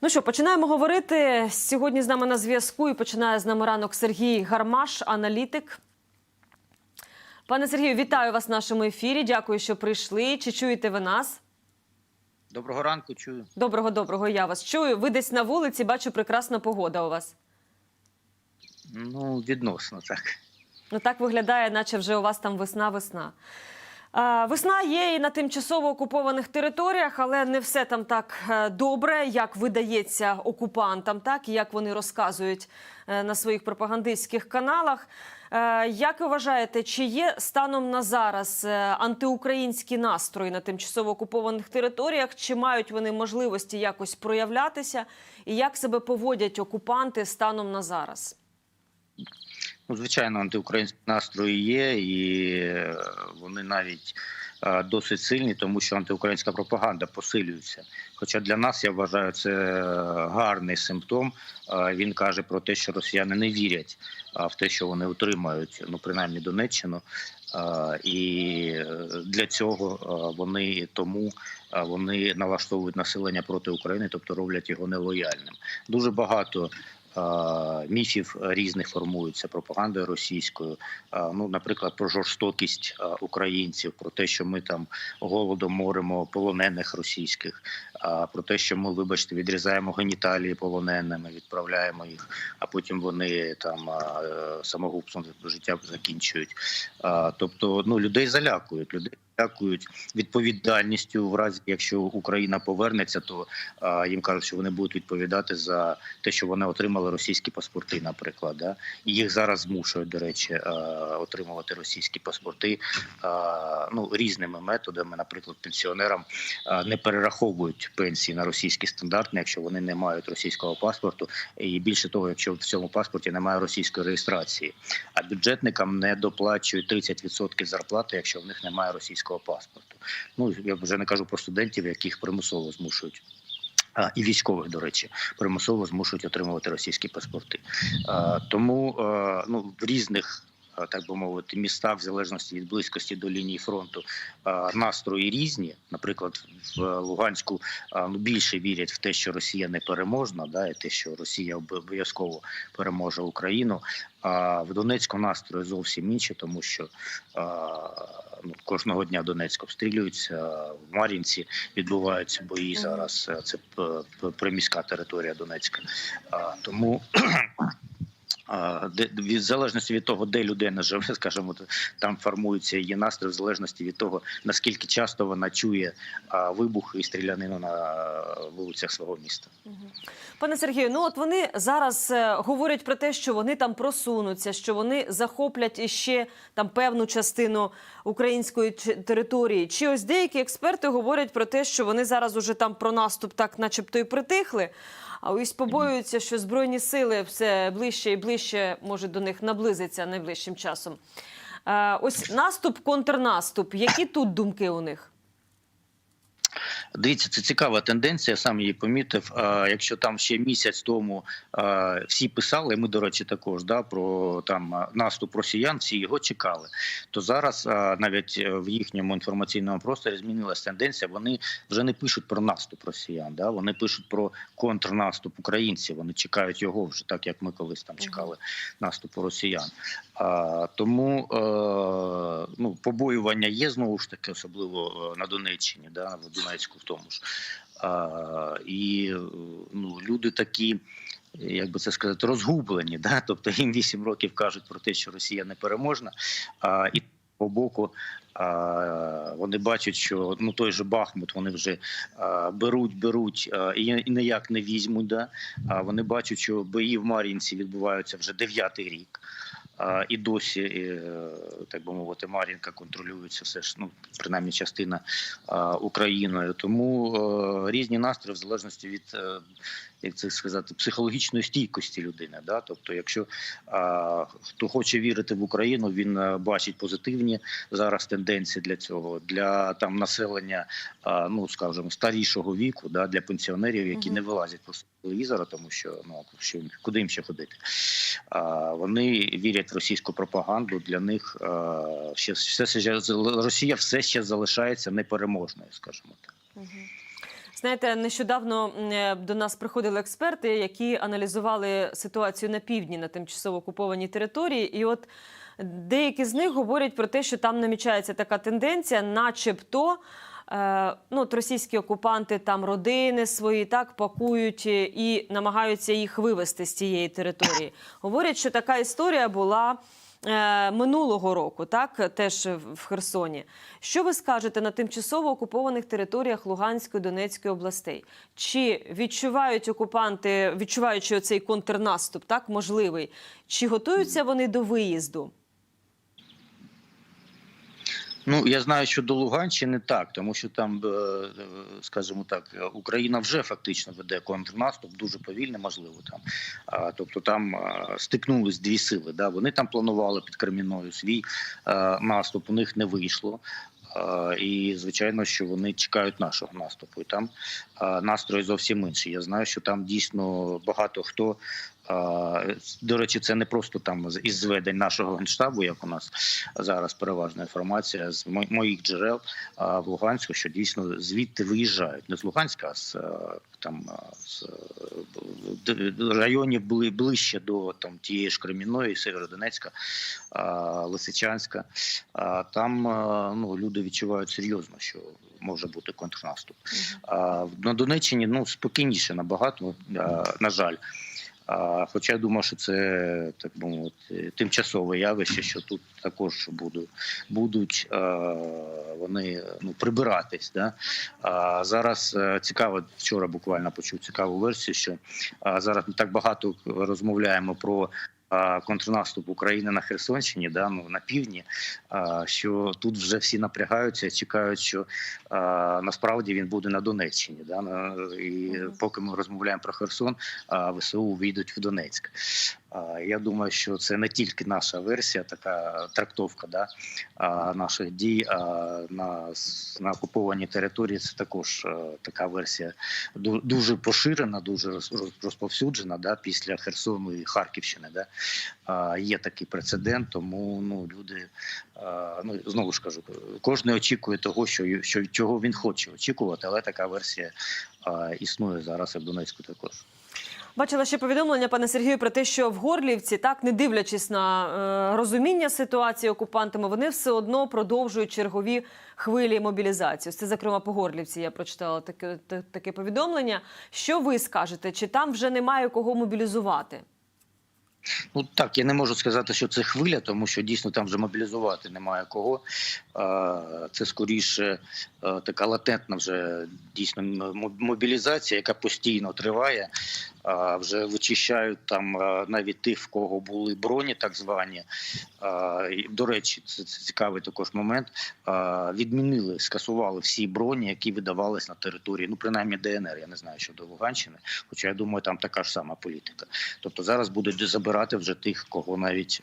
Ну що, починаємо говорити. Сьогодні з нами на зв'язку і починає з нами ранок Сергій Гармаш, аналітик. Пане Сергію, вітаю вас в нашому ефірі. Дякую, що прийшли. Чи чуєте ви нас? Доброго ранку, чую. Доброго, доброго. Я вас чую. Ви десь на вулиці, бачу, прекрасна погода у вас. Ну, відносно так. Ну так виглядає, наче вже у вас там весна-весна. А, Весна є і на тимчасово окупованих територіях, але не все там так е, добре, як видається окупантам, так і як вони розказують е, на своїх пропагандистських каналах. Е, Як ви вважаєте, чи є станом на зараз е, антиукраїнські настрої на тимчасово окупованих територіях? Чи мають вони можливості якось проявлятися? І як себе поводять окупанти станом на зараз? Ну, звичайно, антиукраїнські настрої є, і е, вони навіть е, досить сильні, тому що антиукраїнська пропаганда посилюється. Хоча для нас я вважаю це е, гарний симптом. Він каже про те, що росіяни не вірять в те, що вони отримають, ну принаймні Донеччину. І для цього вони тому вони налаштовують населення проти України, тобто роблять його нелояльним. Дуже багато міфів різних формуються пропагандою російською. Е, Ну, наприклад, про жорстокість е, українців, про те, що ми там голодом моримо полонених російських, е, про те, що ми, вибачте, відрізаємо геніталії полоненими, відправляємо їх, а потім вони там е, самогубством життя закінчують. Е, Тобто, ну людей залякують людей. Дякують відповідальністю в разі, якщо Україна повернеться, то а, їм кажуть, що вони будуть відповідати за те, що вони отримали російські паспорти, наприклад. Да? І їх зараз змушують, до речі, а, отримувати російські паспорти а, ну, різними методами. Наприклад, пенсіонерам а, не перераховують пенсії на російські стандарти, якщо вони не мають російського паспорту. І більше того, якщо в цьому паспорті немає російської реєстрації, а бюджетникам не доплачують 30% зарплати, якщо в них немає російського паспорту. Ну я вже не кажу про студентів, яких примусово змушують. А, і військових, до речі, примусово змушують отримувати російські паспорти. А, тому а, ну, в різних, так би мовити, містах, в залежності від близькості до лінії фронту, настрої різні. Наприклад, в Луганську ну, більше вірять в те, що Росія не переможна, да, і те, що Росія обов'язково переможе Україну. А в Донецьку настрої зовсім інші, тому що а, ну, кожного дня Донецьк обстрілюється. В Мар'їнці відбуваються бої зараз. е, Це п- приміська територія Донецька. А, тому. Від залежності від того, де людина живе, скажімо, там формується її настрій, в залежності від того, наскільки часто вона чує вибухи і стрілянину на вулицях свого міста. Пане Сергію, ну от вони зараз е, говорять про те, що вони там просунуться, що вони захоплять іще там певну частину української території. Чи ось деякі експерти говорять про те, що вони зараз уже там про наступ так, начебто, і притихли. А ось побоюються, що збройні сили все ближче і ближче можуть до них наблизитися найближчим часом. Е, Ось наступ, контрнаступ. Які тут думки у них? Дивіться, це цікава тенденція. Я сам її помітив. Якщо там ще місяць тому всі писали, ми, до речі, також да про там наступ росіян, всі його чекали. То зараз навіть е, в їхньому інформаційному просторі змінилася тенденція. Вони вже не пишуть про наступ росіян. Да, вони пишуть про контрнаступ українців. Вони чекають його вже так, як ми колись там чекали наступу росіян. А, тому е, ну, побоювання є знову ж таки, особливо е, на Донеччині, да, в Донецьку в тому ж. А, і ну, люди такі. Як би це сказати, розгублені, да? тобто їм 8 років кажуть про те, що Росія не переможна, а, і по боку а, вони бачать, що ну той же Бахмут вони вже а, беруть, беруть а, і, і ніяк не візьмуть. Да? А вони бачать, що бої в Мар'їнці відбуваються вже дев'ятий рік. І досі, е, так би мовити, Мар'їнка контролюється все ж, ну принаймні частина Україною. Тому е, різні настрої в залежності від е, як це сказати психологічної стійкості людини. Да? Тобто, якщо хто хоче вірити в Україну, він бачить позитивні зараз тенденції для цього, для там населення, ну скажімо, старішого віку, да, для пенсіонерів, які не вилазять просто з телевізора, тому що ну що куди їм ще ходити. А, вони вірять в російську пропаганду. Для них а, ще все ще Росія все ще залишається непереможною, скажімо так. Знаєте, нещодавно е, до нас приходили експерти, які аналізували ситуацію на півдні на тимчасово окупованій території, і от деякі з них говорять про те, що там намічається така тенденція, начебто. Е, ну, от російські окупанти там родини свої так пакують е, і намагаються їх вивести з цієї території. Говорять, що така історія була е, минулого року, так теж в- Херсоні. Що ви скажете на тимчасово окупованих територіях Луганської Донецької областей? Чи відчувають окупанти, відчуваючи цей контрнаступ, так можливий, чи готуються вони до виїзду? Ну я знаю, що до Луганщини так, тому що там, е, е, скажімо так, Україна вже фактично веде контрнаступ, дуже повільно, можливо, там. Тобто там стикнулись дві сили. Да? Вони там планували під Кремінною свій е, наступ, у них не вийшло. І звичайно, що вони чекають нашого наступу. І там настрої зовсім інші. Я знаю, що там дійсно багато хто. До речі, це не просто там з- із зведень нашого генштабу, як у нас зараз переважна інформація з мо- моїх джерел в Луганську, що дійсно звідти виїжджають не з Луганська, а з е, там з е, д- д- районів були ближче до там тієї ж Кремінної, Северодонецька, Лисичанська. Там ну люди відчувають серйозно, що може бути контрнаступ. А на Донеччині ну спокійніше набагато, на жаль. А, хоча я думав, що це так би мовити, тимчасове явище, що тут також будуть, будуть а, вони ну, прибиратись. Да? А, зараз е, цікаво, вчора буквально почув цікаву версію, що а, зараз ми так багато розмовляємо про. Контрнаступ України на Херсонщині, да, ну, на півдні, що тут вже всі напрягаються, чекають, що насправді він буде на Донеччині. Да, і поки ми розмовляємо про Херсон, ВСУ війдуть в Донецьк. Я думаю, що це не тільки наша версія, така трактовка да, наших дій на, на окупованій території. Це також е, така версія дуже поширена, дуже роз- роз- розповсюджена да, після Херсону і Харківщини. Да. Є такий прецедент, тому ну, люди ну, знову ж кажу, кожен очікує того, що, що чого він хоче очікувати, але така версія існує зараз в Донецьку також. Бачила ще повідомлення, пане Сергію, про те, що в Горлівці, так не дивлячись на е, розуміння ситуації окупантами, вони все одно продовжують чергові хвилі мобілізації. Це, зокрема, по Горлівці я прочитала таке, таке повідомлення. Що ви скажете? Чи там вже немає кого мобілізувати? Ну так, я не можу сказати, що це хвиля, тому що дійсно там вже мобілізувати немає кого. Це скоріше е, така латентна вже дійсно мобілізація, яка постійно триває. Вже вичищають там навіть тих, в кого були броні, так звані. До речі, це, цікавий також момент. Відмінили, скасували всі броні, які видавались на території, ну принаймні ДНР. Я не знаю щодо Луганщини, хоча я думаю, там така ж сама політика. Тобто зараз будуть забирати вже тих, кого навіть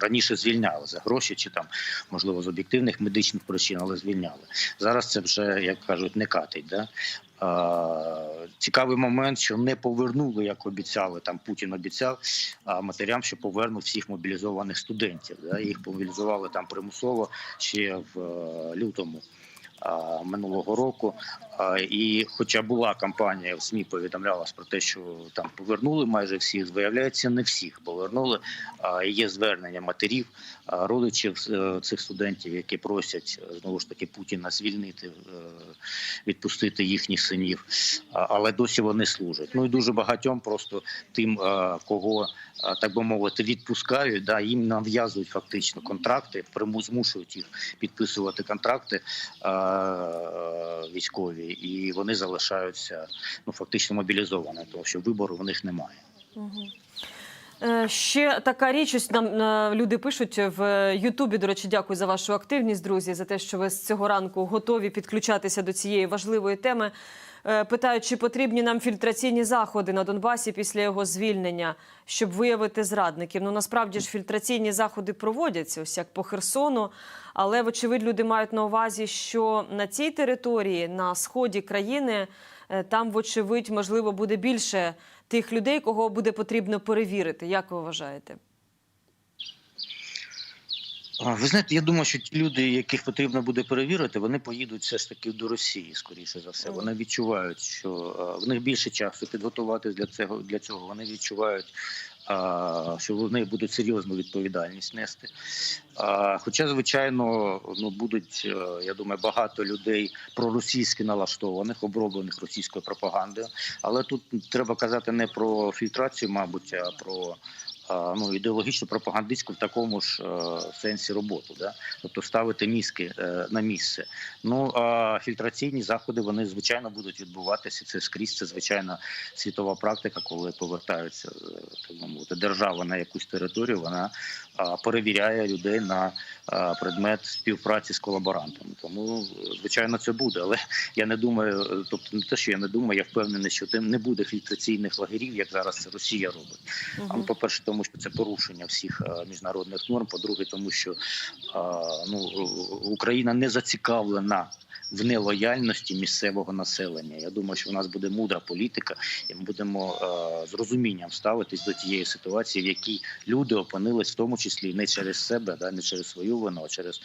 раніше звільняли за гроші, чи там можливо з об'єктивних медичних причин, але звільняли. Зараз це вже як кажуть, не катить. Да? А, цікавий момент, що не повернули, як обіцяли. Там Путін обіцяв матерям, що повернув всіх мобілізованих студентів. Їх мобілізували там примусово ще в е, лютому. Минулого року, і хоча була кампанія в СМІ повідомлялась про те, що там повернули майже всіх, виявляється, не всіх повернули. Є звернення матерів, родичів е, цих студентів, які просять е, знову ж таки Путіна звільнити, е, відпустити їхніх синів, але досі вони служать. Ну і дуже багатьом просто тим, кого так би мовити, відпускають, да їм нав'язують фактично контракти, змушують їх підписувати контракти військові, і вони залишаються ну фактично мобілізовані, тому що вибору в них немає. Е, Ще така річ, ось нам е, люди пишуть в Ютубі. До речі, дякую за вашу активність, друзі, за те, що ви з цього ранку готові підключатися до цієї важливої теми. Е, Питають, чи потрібні нам фільтраційні заходи на Донбасі після його звільнення, щоб виявити зрадників. Ну насправді ж фільтраційні заходи проводяться, ось як по Херсону. Але вочевидь люди мають на увазі, що на цій території, на сході країни, е, там, вочевидь, можливо, буде більше тих людей, кого буде потрібно перевірити. Як ви вважаєте? Ви знаєте, я думаю, що ті люди, яких потрібно буде перевірити, вони поїдуть все ж таки до Росії, скоріше за все. Вони відчувають, що в них більше часу підготуватись для цього. Для цього вони відчувають, що вони будуть серйозну відповідальність нести. Хоча, звичайно, ну будуть, е, я думаю, багато людей проросійськи налаштованих, оброблених російською пропагандою. Але тут треба казати не про фільтрацію, мабуть, а про ну, ідеологічну пропагандистську в такому ж е, сенсі роботу, да? тобто ставити мізки е, на місце. Ну а фільтраційні заходи вони звичайно будуть відбуватися. Це скрізь, це звичайна світова практика, коли повертаються е, так би мовити, держава на якусь територію, вона перевіряє людей на предмет співпраці з колаборантами. Тому, е, звичайно, це буде. Але я не думаю, е, тобто не те, що я не думаю, я впевнений, що тим не буде фільтраційних лагерів, як зараз це Росія робить. А, ну, по-перше, тому що це порушення всіх е, міжнародних норм. По-друге, тому що е, ну, Україна не зацікавлена в нелояльності місцевого населення. Я думаю, що в нас буде мудра політика, і ми будемо е, з розумінням ставитись до тієї ситуації, в якій люди опинились, в тому числі не через себе, да, не через свою вину, а через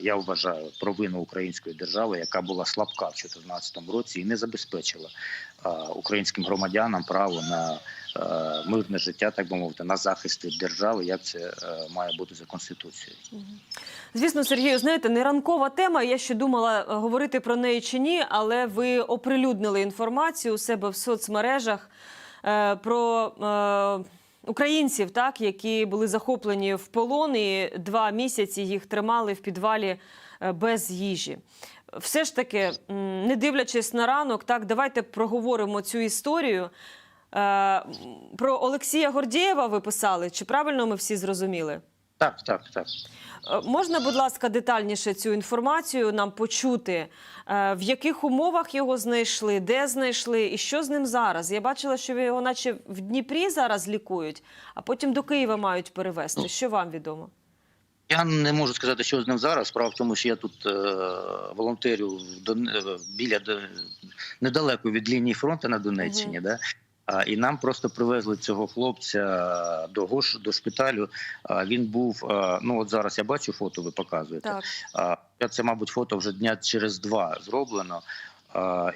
я вважаю провину української держави, яка була слабка в 2014 році і не забезпечила е, українським громадянам право на е, мирне життя, так би мовити, на захист від держави, як це е, має бути за конституцією. Звісно, Сергію, знаєте, не ранкова тема. Я ще думала е, говорити про неї чи ні, але ви оприлюднили інформацію у себе в соцмережах е, про е, українців, так, які були захоплені в полон, і два місяці їх тримали в підвалі е, без їжі. Все ж таки, не дивлячись на ранок, так давайте проговоримо цю історію. Е, Про Олексія Гордієва ви писали. Чи правильно ми всі зрозуміли? Так, так, так. Е, Можна, будь ласка, детальніше цю інформацію нам почути, Е, в яких умовах його знайшли, де знайшли і що з ним зараз? Я бачила, що його наче в Дніпрі зараз лікують, а потім до Києва мають перевезти. Що вам відомо? Я не можу сказати, що з ним зараз. Справа в тому, що я тут е, волонтерю в Дон... е, біля недалеко від лінії фронту на Донеччині. Да? І нам просто привезли цього хлопця до Гош до шпиталю. Він був. ну от зараз я бачу фото, ви показуєте. Так, Це, мабуть, фото вже дня через два зроблено.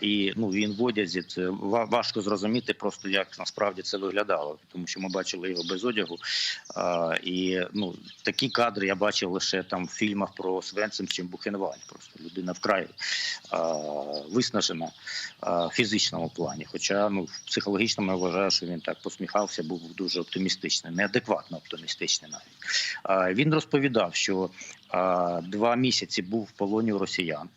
І ну він в одязі. Це важко зрозуміти, просто як насправді це виглядало, тому що ми бачили його без одягу. І ну такі кадри я бачив лише там в фільмах про Свенцем чи Бухенвальд. Просто людина вкрай виснажена в фізичному плані. Хоча ну в психологічному я вважаю, що він так посміхався, був дуже оптимістичний, неадекватно оптимістичний навіть. Він розповідав, що два місяці був в полоні у росіян.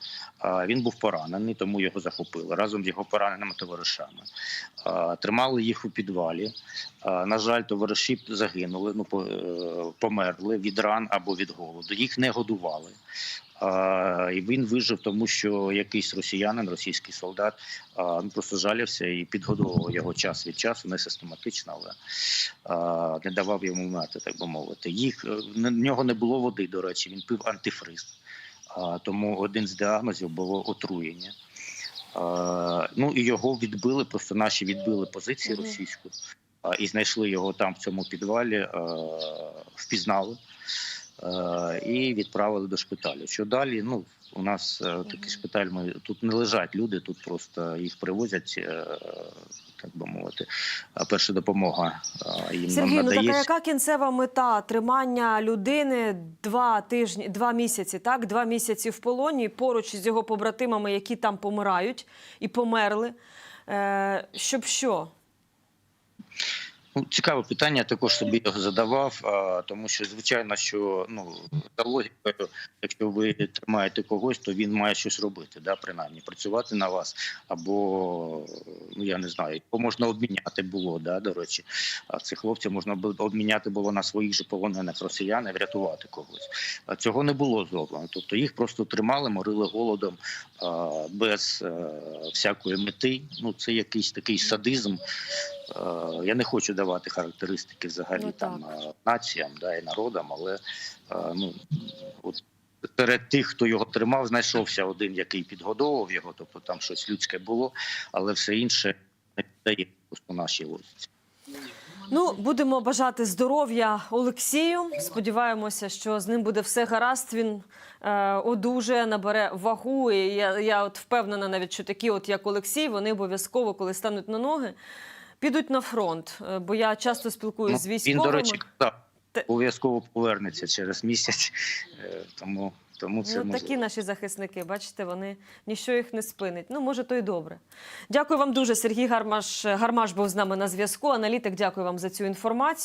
Він був поранений, тому його захопили разом з його пораненими товаришами. Тримали їх у підвалі. На жаль, товариші загинули, ну е, померли від ран або від голоду. Їх не годували. І він вижив, тому що якийсь росіянин, російський солдат, а, ну, просто жалівся і підгодовував його час від часу, не систематично, але а, не давав йому мати, так би мовити. Їх е, в нього не було води. До речі, він пив антифриз. А, тому один з діагнозів було отруєння. А, ну і його відбили, просто наші відбили позиції російську і знайшли його там в цьому підвалі, впізнали і відправили до шпиталю. Що далі? Ну у нас е, такий шпиталь. Ми тут не лежать люди, тут просто їх привозять. е, Так би мовити, перша допомога їм Сергій, ну така яка кінцева мета тримання людини два тижні, два місяці, так? Два місяці в полоні поруч з його побратимами, які там помирають і померли. Е, щоб що? Ну, цікаве питання, також собі його задавав, а, тому що звичайно, що ну за логікою, якщо ви тримаєте когось, то він має щось робити, да, принаймні працювати на вас, або ну я не знаю, його можна обміняти було, да, до речі. А цих хлопців можна обміняти було на своїх же полонених росіян і врятувати когось. А цього не було зроблено. Тобто їх просто тримали, морили голодом а, без е, всякої мети. Ну це якийсь такий садизм. Е, Я не хочу давати характеристики взагалі Ну, там е, націям да, і народам, але е, ну от серед тих, хто його тримав, знайшовся один, який підгодовував його, тобто там щось людське було, але все інше не піддає просто нашій логіці. Ну, будемо бажати здоров'я Олексію. Сподіваємося, що з ним буде все гаразд. Він е, одужає, набере вагу. І я, я от впевнена, навіть що такі, от як Олексій, вони обов'язково, коли стануть на ноги, підуть на фронт. Е, Бо я часто спілкуюся з військовими. він, до речі, казав, обов'язково повернеться через місяць. Е, Тому, тому це Ну, можливо. такі наші захисники, бачите, вони ніщо їх не спинить. Ну, може, то й добре. Дякую вам дуже. Сергій Гармаш, Гармаш був з нами на зв'язку. Аналітик, дякую вам за цю інформацію.